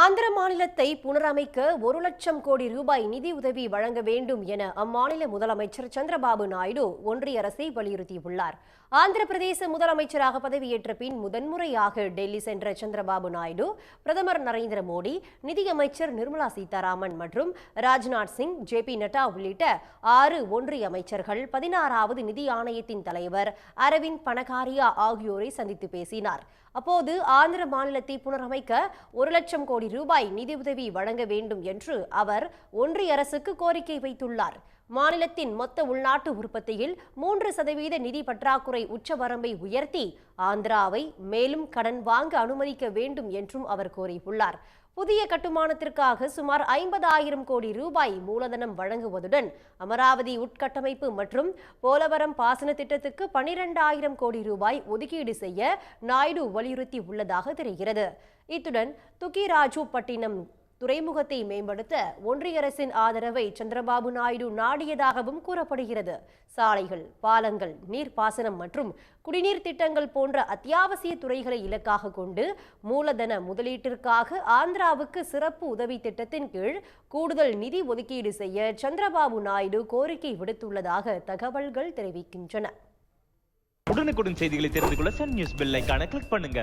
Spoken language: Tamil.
ஆந்திர மாநிலத்தை புனரமைக்க ஒரு லட்சம் கோடி ரூபாய் நிதி உதவி வழங்க வேண்டும் என அம்மாநில முதலமைச்சர் சந்திரபாபு நாயுடு ஒன்றிய அரசை வலியுறுத்தியுள்ளார். ஆந்திர பிரதேச முதலமைச்சராக பதவியேற்ற பின் முதன்முறையாக டெல்லி சென்ற சந்திரபாபு நாயுடு பிரதமர் நரேந்திர மோடி நிதியமைச்சர் நிர்மலா சீதாராமன் மற்றும் ராஜ்நாத் சிங் ஜே பி நட்டா உள்ளிட்ட ஆறு ஒன்றிய அமைச்சர்கள் பதினாறாவது நிதி ஆணையத்தின் தலைவர் அரவிந்த் பனகாரியா ஆகியோரை சந்தித்து பேசினார். அப்போது ஆந்திர மாநிலத்தை புனரமைக்க ஒரு லட்சம் கோடி ரூபாய் நிதியுதவி வழங்க வேண்டும் என்று அவர் ஒன்றிய அரசுக்கு கோரிக்கை வைத்துள்ளார். மாநிலத்தின் மொத்த உள்நாட்டு உற்பத்தியில் மூன்று சதவீத நிதி பற்றாக்குறை உச்சவரம்பை உயர்த்தி ஆந்திராவை மேலும் கடன் வாங்க அனுமதிக்க வேண்டும் என்றும் அவர் கோரியுள்ளார். புதிய கட்டுமானத்திற்காக சுமார் ஐம்பதாயிரம் கோடி ரூபாய் மூலதனம் வழங்குவதுடன் அமராவதி உட்கட்டமைப்பு மற்றும் போலவரம் பாசன திட்டத்துக்கு பனிரெண்டாயிரம் கோடி ரூபாய் ஒதுக்கீடு செய்ய நாயுடு வலியுறுத்தி உள்ளதாக தெரிகிறது. இத்துடன் துக்கிராஜு பட்டினம் துறைமுகத்தை மேம்படுத்த ஒன்றிய அரசின் ஆதரவை சந்திரபாபு நாயுடு நாடியதாகவும் கூறப்படுகிறது. சாலைகள் பாலங்கள் நீர்ப்பாசனம் மற்றும் குடிநீர் திட்டங்கள் போன்ற அத்தியாவசிய துறைகளை இலக்காக கொண்டு மூலதன முதலீட்டிற்காக ஆந்திராவுக்கு சிறப்பு உதவி திட்டத்தின் கீழ் கூடுதல் நிதி ஒதுக்கீடு செய்ய சந்திரபாபு நாயுடு கோரிக்கை விடுத்துள்ளதாக தகவல்கள் தெரிவிக்கின்றன. உடனுக்குடன் செய்திகளை தெரிந்து கொள்ள சன் நியூஸ் பெல் கிளிக் பண்ணுங்க.